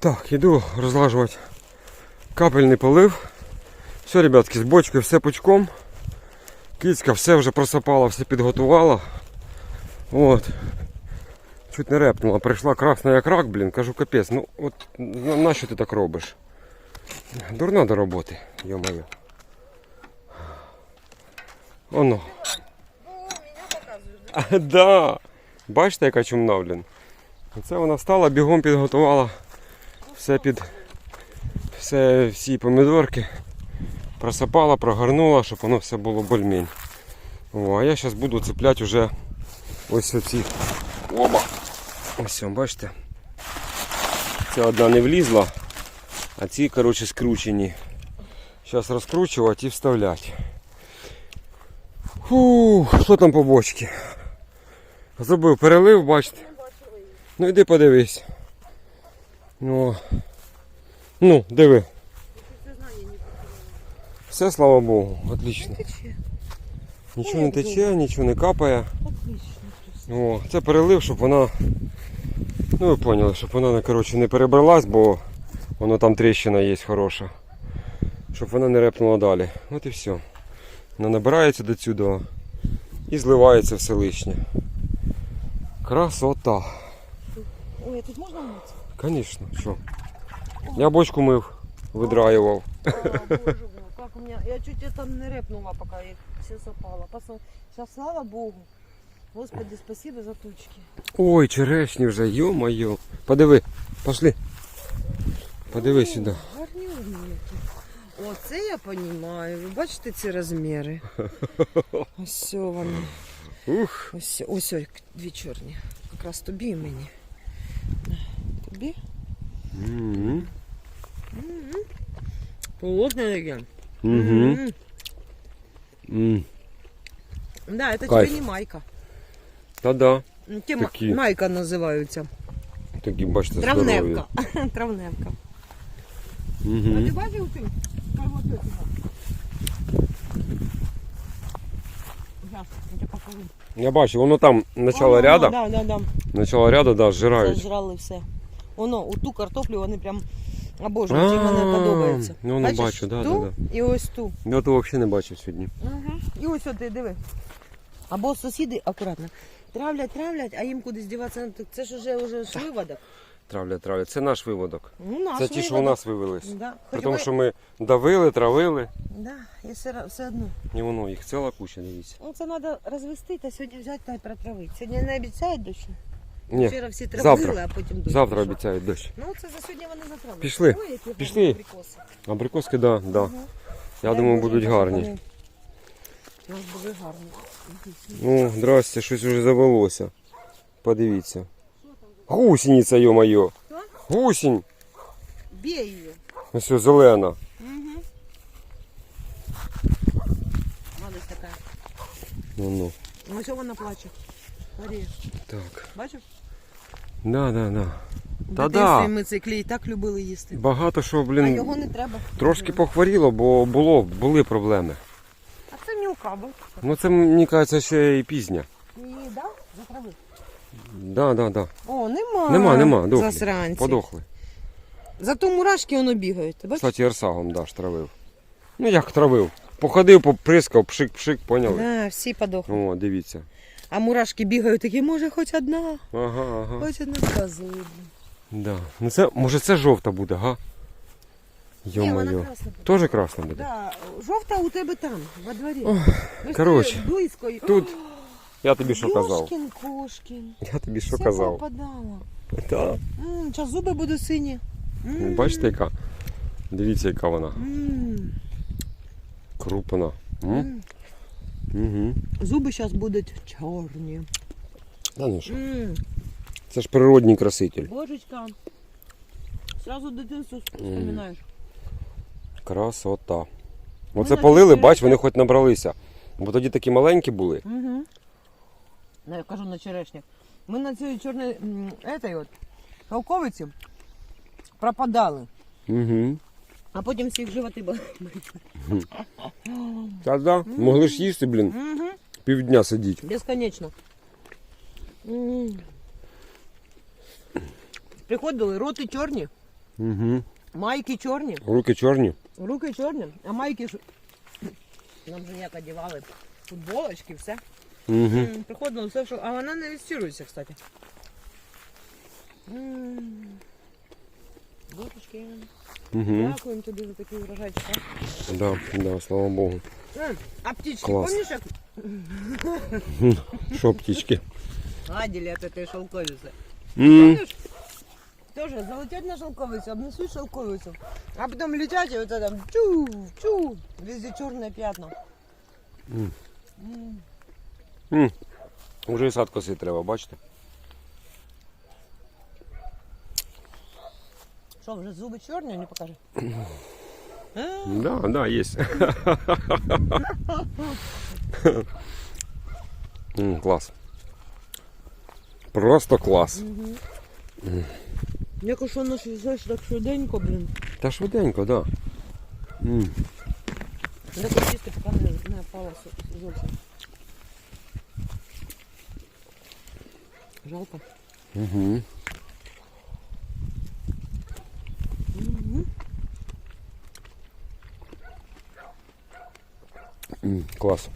Так, іду розлажувати капельний полив. Все, ребятки, з бочкою все пучком. Кицька все вже просапала, все підготувала. От. Чуть не репнула. Прийшла красна як рак, блін. Кажу, капець, ну от на, на ти так робиш? Дурна до роботи, йо-моє. Оно. Да. Бачите, яка чумна, блін. Оце вона встала, бігом підготувала все під все, всі помідорки. Просапала, прогорнула, щоб воно все було більмінь. О, а я зараз буду цепляти вже ось оці. Оба! Ось, бачите? Ця одна не влізла, а ці, коротше, скручені. Зараз розкручувати і вставляти. Фух, що там по бочці? Зробив перелив, бачите? Ну йди подивись. Ну, ну диви. Все, слава Богу, отлично. Нічого не тече, нічого не капає. О, це перелив, щоб вона. Ну ви поняли, щоб вона коротше, не перебралась, бо воно там тріщина є хороша. Щоб вона не репнула далі. От і все. Вона набирається до сюди і зливається все лишнє. Красота. Ой, а тут можна мыться? Звісно, що? Я бочку мив, видраював. А, боже мой, как у меня... Я чуть это не репнула, пока их все запала. Сейчас, слава богу. Господи, спасибо за тучки. Ой, черешні вже, йо-моє. Подиви, пошли. Подиви сюди. Гарнюрні які. Оце я розумію. Ви бачите ці розміри? Ось вони. Ух. Ось, ось, ось дві чорні. Якраз тобі і мені. На, Тобі? Угу. Холодне таке. Угу. М. М. Да, это Кайф. тебе не майка. Та-да. М, Тема Такі. майка називаються. Такі, бачите, здорові. Травневка. Травневка. А ти Угу. бачив ти? Карготу Я покажу. Я бачу, воно там начало Ага, ряда. Да, да, да. Начало ряда, да, зжирають. Зажрали все. Воно, у ту картоплю вони прям обожнюють, їм вони А, подобаються. ну, Бачиш, бачу, да, ту да, і ось ту. Я того взагалі не бачив сьогодні. Угу. І ось от ти диви. Або сусіди акуратно. Травлять, травлять, а їм кудись діватися. Ну, так Це ж уже, уже ж виводок. Травля, травля. Це наш виводок. Ну, наш Це ті, що у виводок. нас вивелись. Да. При Хоч тому, ми- що ми давили, травили, Да, і все, ра- все одно. і воно їх ціла куча, дивіться. Ну, це треба розвести та сьогодні взяти та й протравити. Сьогодні не обіцяють дощ? Ні, Вчора всі травили, завтра. а потім дощ. завтра пішов. обіцяють дощ. Ну, це за сьогодні вони затравили. Пішли. Ой, які Пішли. абрикоси. Абрикоски, да, да. Ага. Я думаю, будуть гарні. У нас були гарні. Ну, здрасте, щось уже завелося. Подивіться. Гусениця, йо-моє. Гусінь. Бій її. Ось ось зелена. Угу. Радость така. Ну, ну. Ну, ось вона плаче. Марія, Так. бачиш? Да, да, да. Та да. ми цей клей так любили їсти. Багато що, А блін, його не треба. трошки похворіло, бо було, були проблеми. А це мілка, бо. Ну це, мені кажеться, ще і пізня. Її, да? Затравив. Да, да, да. О, нема. Нема, нема, дохлі. Засранці. Подохли. Зато мурашки воно бігають. Ти бачиш? Кстати, ерсагом, да, ж травив. Ну як травив? Походив, поприскав, пшик-пшик, поняли? Да, всі подохли. О, дивіться. А мурашки бігають такі, може хоч одна, Ага, ага. хоч одна коза. Да. Ну це, може це жовта буде, га? Ні, вона Йо-моє. красна буде. Теж красна буде? Да, жовта у тебе там, во дворі. Коротше, ти близько. Тут я тобі що казав? Йошкін кошкін. Я тобі що Все казав? попадало. Да. М, Зараз зуби будуть сині. М, Бачите, яка? Дивіться, яка вона. м, Крупна. М? м. Угу. Зуби зараз будуть чорні. Та ну що, М, це ж природній краситель. Божечка. Сразу дитинство вспоминаєш. Красота. Оце значить, полили, це- бач, вони хоч набралися. Бо тоді такі маленькі були. Угу. Ну, я кажу на черешнях. Ми на цій чорній м, от шовковиці пропадали. Угу. А потім всіх животи були. Та-да, могли ж їсти, блін, Угу. півдня сидіти. Безконечно. М. Приходили роти чорні, Угу. Майки чорні, Руки чорні. руки чорні, а майки ж нам же як одягали футболочки, все. Угу. М, Приходило все, що. А вона не відстірується, кстати. М. Угу. Дякуємо тобі за такий урожайчик. а. Да, да, слава Богу. М, А птички, Клас. помнишь, як Що птічки? гадили от этой шелковицы? М, Помнишь? Тоже залетят на шелковицу, обнесут шелковицу, а потом летят и вот это там чу, чу, везде черные пятна. М. М. м. Уже і сад косити треба, бачите? Что, уже зубы черные, не покажи? Да, да, есть. М, Клас. Просто клас. Якось воно ж знаєш, так швиденько, блін. Та швиденько, да. М. От чисто поки не, не опала зовсім. Жалко. Угу. Мгм. М, Клас.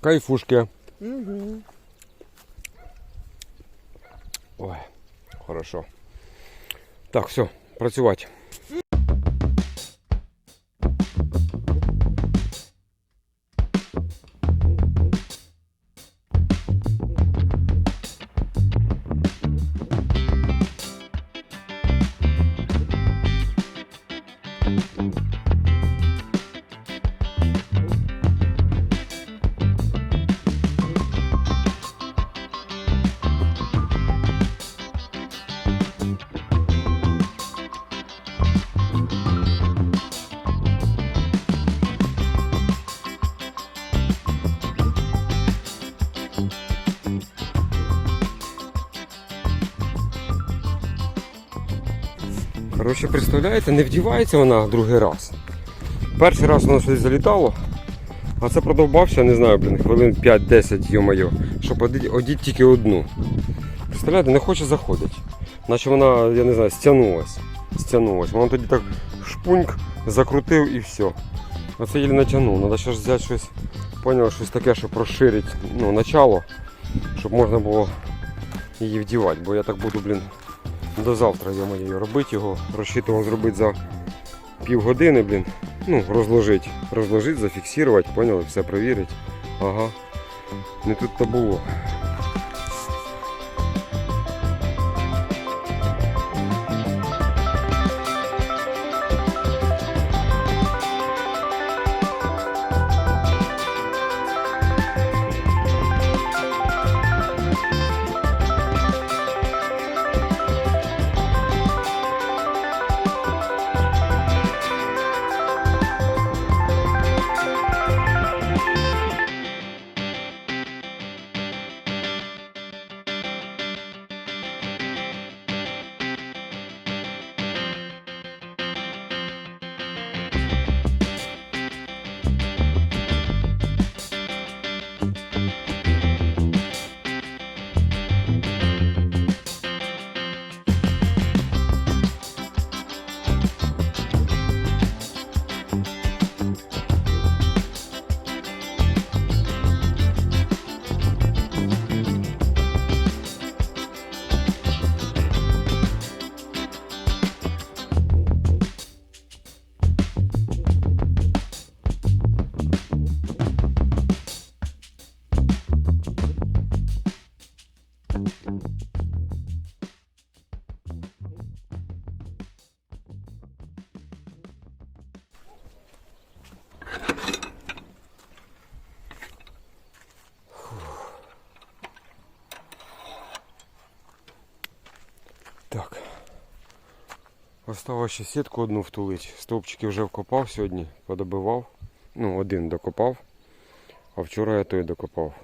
Кайфушки. Угу. Ой, хорошо. Так, все, працювати. Коротше, представляєте, не вдівається вона другий раз. Перший раз воно щось залітало, а це продовбався, не знаю, блін, хвилин 5-10, йо-моє, щоб одіть тільки одну. Представляєте, не хоче заходити. Наче вона, я не знаю, стягнулась. Стягнулась. Вона тоді так шпуньк, закрутив і все. А це єлі натягнув. Треба ще ж взяти щось, поняв, щось таке, щоб розширити ну, начало, щоб можна було її вдівати. Бо я так буду, блін, до завтра я маю робити його. Розчитував зробити за півгодини, блін. Ну, розложити. Розложити, зафіксувати, поняли, все перевірити. Ага. Не тут то було. Осталось ще сітку одну втулить. Стовпчики вже вкопав сьогодні, подобивав. Ну, один докопав, а вчора я той докопав.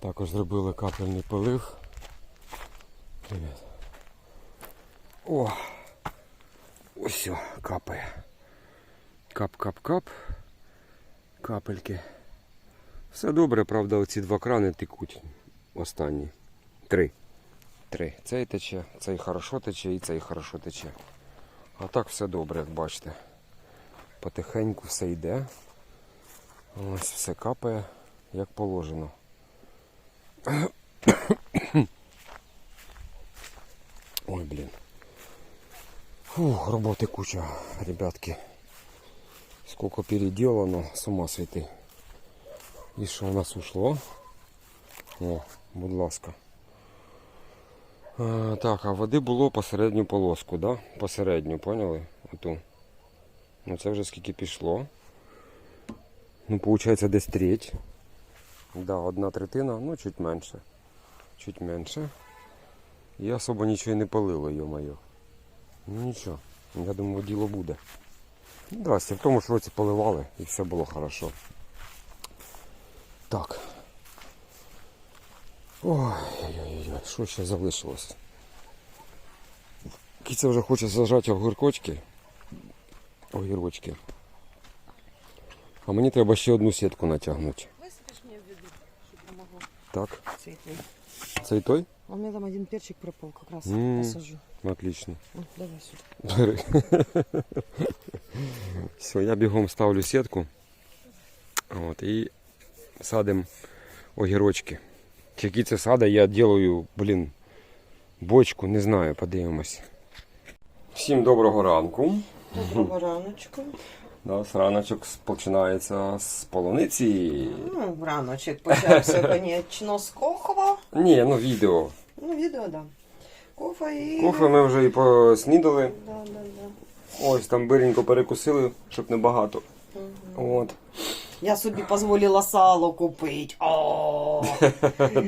Також зробили капельний полив. Привіт. О! Ось капає. Кап-кап-кап. Капельки. Все добре, правда, оці два крани текуть останні. Три. Три. Цей тече, цей хорошо тече і цей хорошо тече. А так все добре, як бачите. Потихеньку все йде. Ось все капає, як положено. Ой, блін. Фух, роботи куча, ребятки. Сколько переделано, с ума світи. І що у нас ушло? О, будь ласка. А, так, а води було посередню полоску, да? Посередню, поняли? Оту. Ну це вже скільки пішло. Ну, виходить, десь треть. Да, одна третина, ну чуть менше. Чуть менше. І особо нічого і не палило, йо-моє. Ну нічого. Я думаю, діло буде. Ну, Здрасте, в тому ж році поливали і все було хорошо. Так. Ой-ой-ой, що ще залишилось? Кіця вже хоче зажати огіркочки. Огірочки. А мені треба ще одну сітку натягнути. Высыпешь мне в веду, чтобы помогло Так, цветный. цей той? А у меня там один перчик пропал, как раз М. посажу. Отлично. Ну, давай сюда. Бери. Все, я бігом ставлю сітку. От, і садимо огірочки. Які це сади, я ділаю, блін, бочку, не знаю, подивимось. Всім доброго ранку. Доброго раночку. Да, з раночок починається з полуниці. Ну, раночок почався, конечно, з кохова. Ні, ну відео. Ну, відео, да. Кофе і... Кофе ми вже і поснідали. Да, да, да. Ось там биренько перекусили, щоб не багато. От. Я собі дозволила сало купити. О!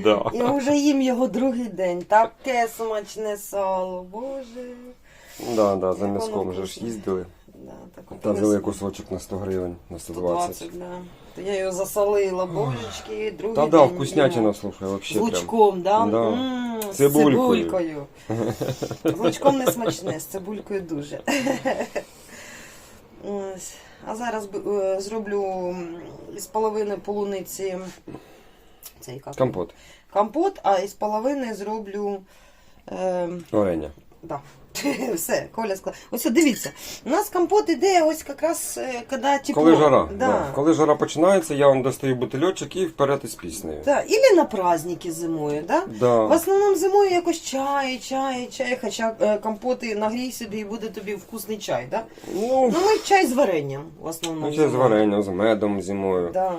Да. І вже їм його другий день. Таке смачне сало, боже. Да, да, за м'язком воно вже ж їздили. Да, так Та взяли кусочок на 100 гривень, на 120. 120, да. То я його засолила, божечки, другий Та день. да, вкуснятина, їмо. слухай, З вообще прям. лучком, да? Да. М, З Цибулькою. цибулькою. З лучком не смачне, з цибулькою дуже. Ось. А зараз б- е, зроблю м, із половини полуниці цей як? Компот. компот, а із половини зроблю. Е, Варення. да. Все, Коля сказав. Ось дивіться, у нас компот іде ось якраз е, коли тепло. Коли жара. Да. Да. Коли жара починається, я вам достаю бутильочок і вперед із піснею. Да. Ілі на праздники зимою, да? Да. В основному зимою якось чай, чай, чай, хоча е, компоти нагрій собі і буде тобі вкусний чай, да? Ну, Ну, ми чай з варенням в основному. ну, ще з варенням, з медом зимою. Да.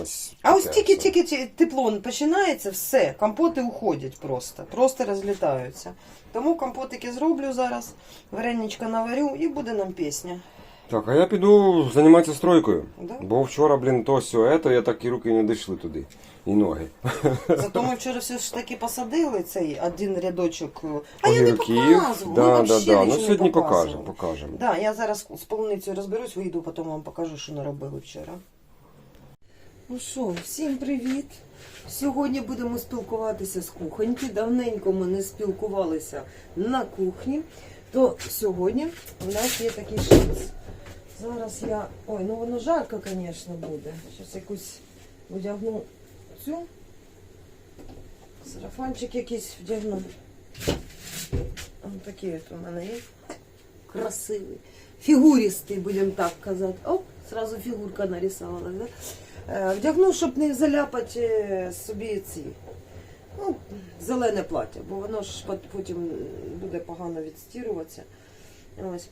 Ось. А ось тільки-тільки тепло починається, все, компоти уходять просто, просто розлітаються. Тому компотики зроблю зараз, вареничка наварю і буде нам пісня. Так, а я піду займатися стройкою. Да? Бо вчора, блін, то сьо, ето, я так і руки не дійшли туди. І ноги. Зато ми вчора все ж таки посадили цей один рядочок. А я не Огірків. Да, да, да. Ну сьогодні покажемо, покажемо. Да, я зараз з полуницею розберусь, вийду, потім вам покажу, що наробили вчора. Ну що, всім привіт! Сьогодні будемо спілкуватися з кухоньки. Давненько ми не спілкувалися на кухні. То сьогодні у нас є такий шанс. Зараз я. Ой, ну воно жарко, звісно, буде. Зараз якусь одягну цю. Сарафанчик якийсь вдягну. Ось такий от у мене є. Красивий. Фігуристий, будемо так казати. Оп, сразу фігурка нарисовалась, да? Е, Вдягну, щоб не заляпати е, собі ці. Ну, зелене плаття, бо воно ж потім буде погано відстіруватися. Ось.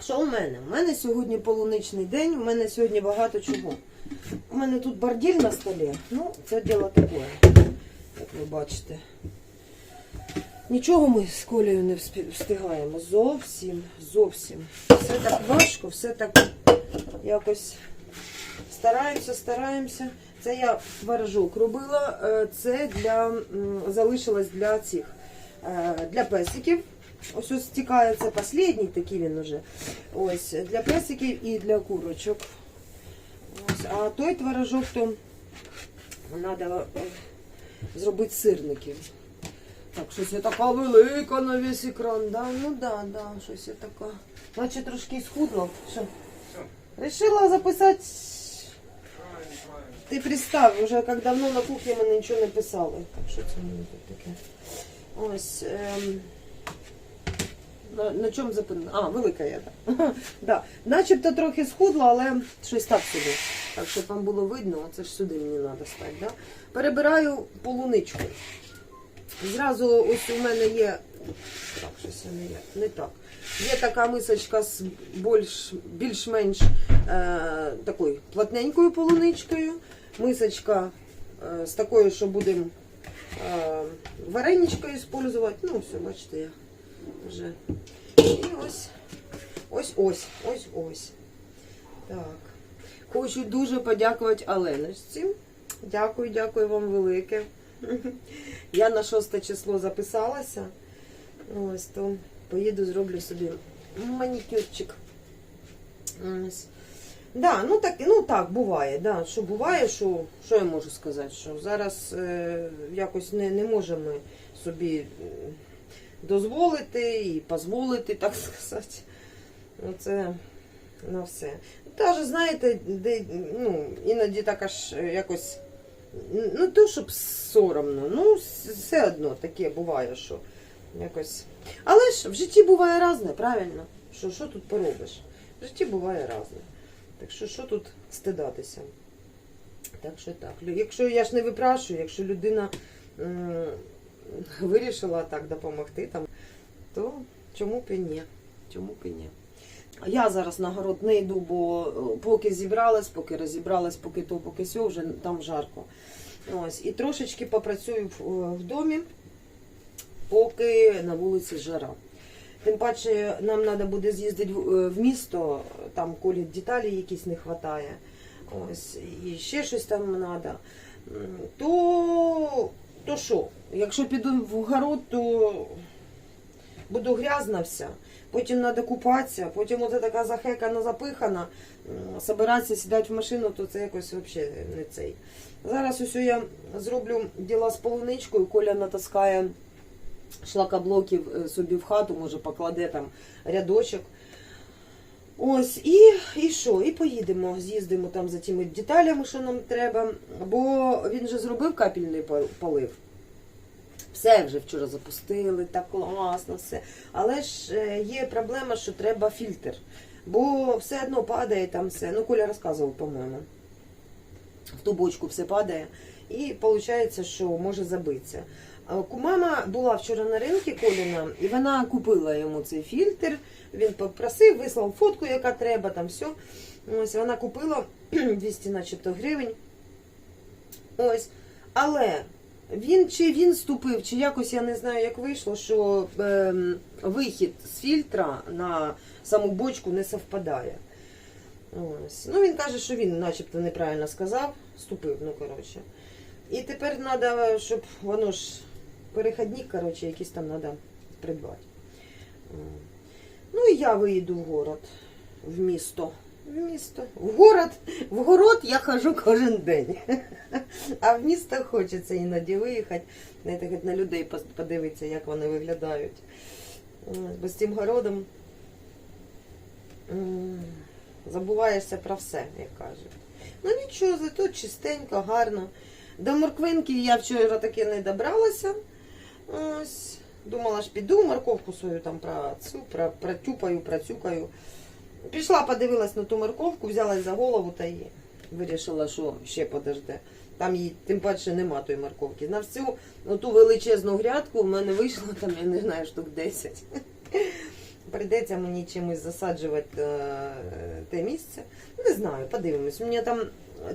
Що у мене? У мене сьогодні полуничний день, у мене сьогодні багато чого. У мене тут борділь на столі. Ну, це діло таке, як ви бачите. Нічого ми з Колею не встигаємо. Зовсім, зовсім. Все так важко, все так якось стараємося, стараємося. Це я творожок робила. е, Це для залишилось для цих е, для песиків. Ось ось стікає це останній такий він уже. Ось для песиків і для курочок. Ось, а той творожок то треба зробити сирників. Так, щось я така велика на весь екран, да? Ну да, да, щось я така. Наче трошки схудла. Що? Решила записати. Ти пристав, вже як давно на кухні мене нічого не писали. Так що це мені тут таке? Ось. Ем... На, на чому зупинила? А, велика я так. да. Начебто трохи схудла, але щось так собі. Так, щоб вам було видно, це ж сюди мені треба стати. Да? Перебираю полуничку. Зразу ось у мене є. Так, щось не є. Не так. Є така мисочка з більш, більш-менш е, такою плотненькою полуничкою. Мисочка е, з такою, що будемо е, вареничка використовувати. Ну, все, бачите, я вже. І ось, ось, ось, ось, ось. Так. Хочу дуже подякувати Оленочці. Дякую, дякую вам велике. Я на 6 число записалася. Ось то поїду, зроблю собі манікюрчик. Да, ну так, ну так, буває, да. Що буває, що, що я можу сказати? Що зараз е, якось не, не можемо собі е, дозволити і дозволити, так сказати. Оце на все. Даже, знаєте, де, ну, іноді так аж якось, ну то, щоб соромно, ну, все одно таке буває, що якось. Але ж в житті буває різне, правильно? Що, що тут поробиш? В житті буває різне. Так що, що тут стидатися? Так що так. Якщо я ж не випрашую, якщо людина м, вирішила так допомогти, там, то чому б і ні? Чому б і ні? Я зараз на город не йду, бо е, поки зібралась, поки розібралась, поки то, поки сьо, вже там жарко. Ось. І трошечки попрацюю в, в домі, поки на вулиці жара. Тим паче нам треба буде з'їздити в е, в місто, там колі деталі якісь не вистачає. Ось, і ще щось там треба. То, то що? Якщо піду в город, то буду грязна вся. Потім треба купатися, потім оце така захекана, запихана, м, собиратися, сідати в машину, то це якось взагалі не цей. Зараз ось я зроблю діла з полуничкою, Коля натаскає шлакоблоків е, собі в хату, може покладе там рядочок. Ось, і, і що? І поїдемо, з'їздимо там за тими деталями, що нам треба. Бо він же зробив капельний полив. Все вже вчора запустили, так класно, все. Але ж е, є проблема, що треба фільтр. Бо все одно падає там все. Ну, Коля розказував, по-моєму. В ту бочку все падає. І виходить, що може забитися. А Мама була вчора на ринку Коліна, і вона купила йому цей фільтр. Він попросив, вислав фотку, яка треба, там все. Ось вона купила 200 начебто гривень. Ось. Але він чи він ступив, чи якось я не знаю, як вийшло, що ем, вихід з фільтра на саму бочку не совпадає. Ось. Ну, він каже, що він начебто неправильно сказав, ступив, ну коротше. І тепер треба, щоб воно ж перехідник, коротше, якийсь там треба придбати. Ну і я виїду в город, в місто. В місто. В город, в город я хожу кожен день. А в місто хочеться іноді виїхати, на людей подивитися, як вони виглядають. Бо з цим городом забуваєшся про все, як кажуть. Ну нічого, зато чистенько, гарно. До морквинки я вчора таки не добралася. Ось. Думала ж піду, морковку свою там про цю, про, протюпаю, процюкаю. Пішла, подивилась на ту морковку, взялась за голову та і вирішила, що ще подожде. Там її тим паче нема тої морковки. На всю ту величезну грядку в мене вийшло там, я не знаю, штук 10. Прийдеться мені чимось засаджувати е, те місце. Не знаю, подивимось. У мене там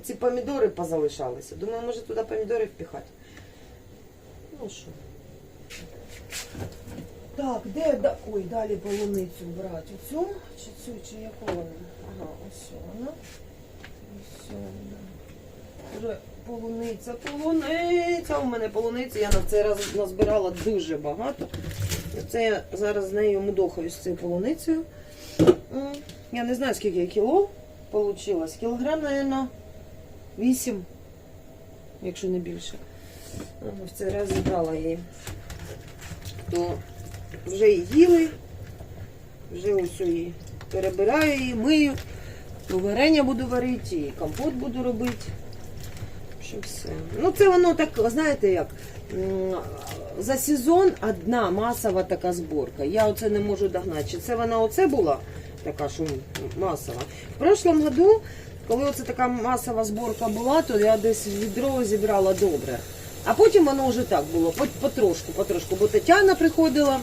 ці помідори позалишалися. Думаю, може туди помідори впіхати. Ну що. Так, де да... Ой, далі полуницю брати. Оцю чи цю, чи яку вона? Ага, ось вона. Ось вона. Вже полуниця, полуниця. У мене полуниця. Я на цей раз назбирала дуже багато. Це я зараз з нею мудохаю з цією полуницею. Я не знаю, скільки кіло вийшло. Кілограм, мабуть, 8, якщо не більше. В цей раз зібрала її. То вже і їли, вже ось її перебираю її, мию. То варення буду варити, і компот буду робити. общем, все. Ну, це воно так, знаєте як, за сезон одна масова така зборка. Я оце не можу догнати. Чи це вона оце була така, що масова? В прошлом году, коли оце така масова зборка була, то я десь відро зібрала добре. А потім воно вже так було, по- потрошку, потрошку. Бо Тетяна приходила,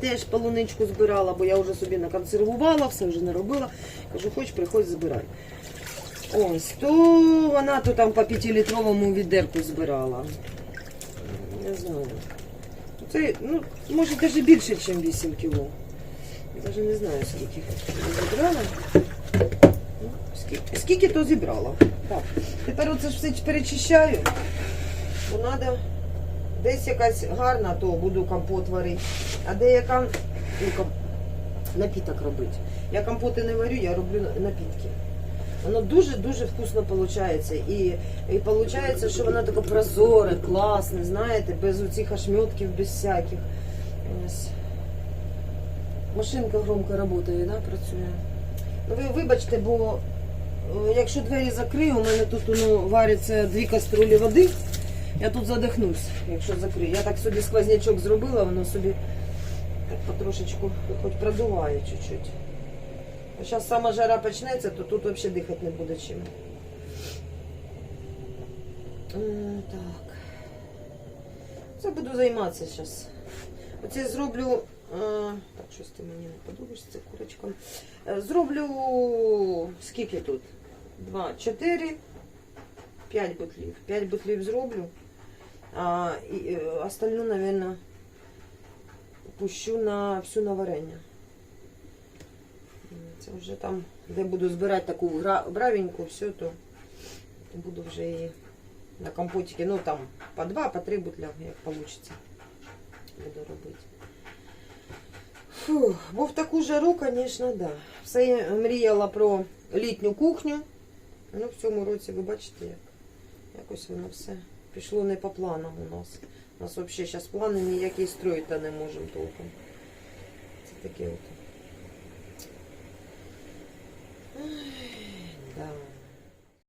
теж полуничку збирала, бо я вже собі наконсервувала, все вже не робила. Кажу, хоч приходь, збирай. Ось, то вона то там по 5-літровому відерку збирала. Не знаю. Це, ну, може, навіть більше, ніж 8 кіло. Навіть не знаю, скільки я зібрала. Ну, Скільки, скільки то зібрала. Так. Тепер оце ж все перечищаю. Бо треба десь якась гарна, то буду компот варити. А деяка ну, ком- напіток робити. Я компоти не варю, я роблю напітки. Воно дуже-дуже вкусно виходить. І, і виходить, що воно таке прозоре, класне, знаєте, без оцих ошметків, без всяких. Ось. Машинка громко працює, да, працює. Ну ви вибачте, бо е, якщо двері закрию, у мене тут ну, вариться дві каструлі води. Я тут задихнусь, якщо закрию. Я так собі сквознячок зробила, воно собі так потрошечку хоч продуває чуть-чуть. Зараз сама жара почнеться, то тут взагалі дихати не буде чим. Так. Це буду займатися зараз. Оце зроблю. е, Так, щось ти мені не подобаєшся, курочка. Е, Зроблю скільки тут? Два, чотири, п'ять бутлів. П'ять бутлів зроблю. А і, е, остальну, мабуть, пущу на всю на варення. Це вже там, де буду збирати таку бравеньку, все, то буду вже її на компотики, ну там по два, по три бутля, як вийде. Буду робити. Фух, бо в таку жару, звісно, да. Все я мріяла про літню кухню. Ну, в цьому році, ви бачите, як якось воно все пішло не по планам у нас. У нас взагалі зараз плани ніякі строїти не можемо толком. Це таке от. Ой, да.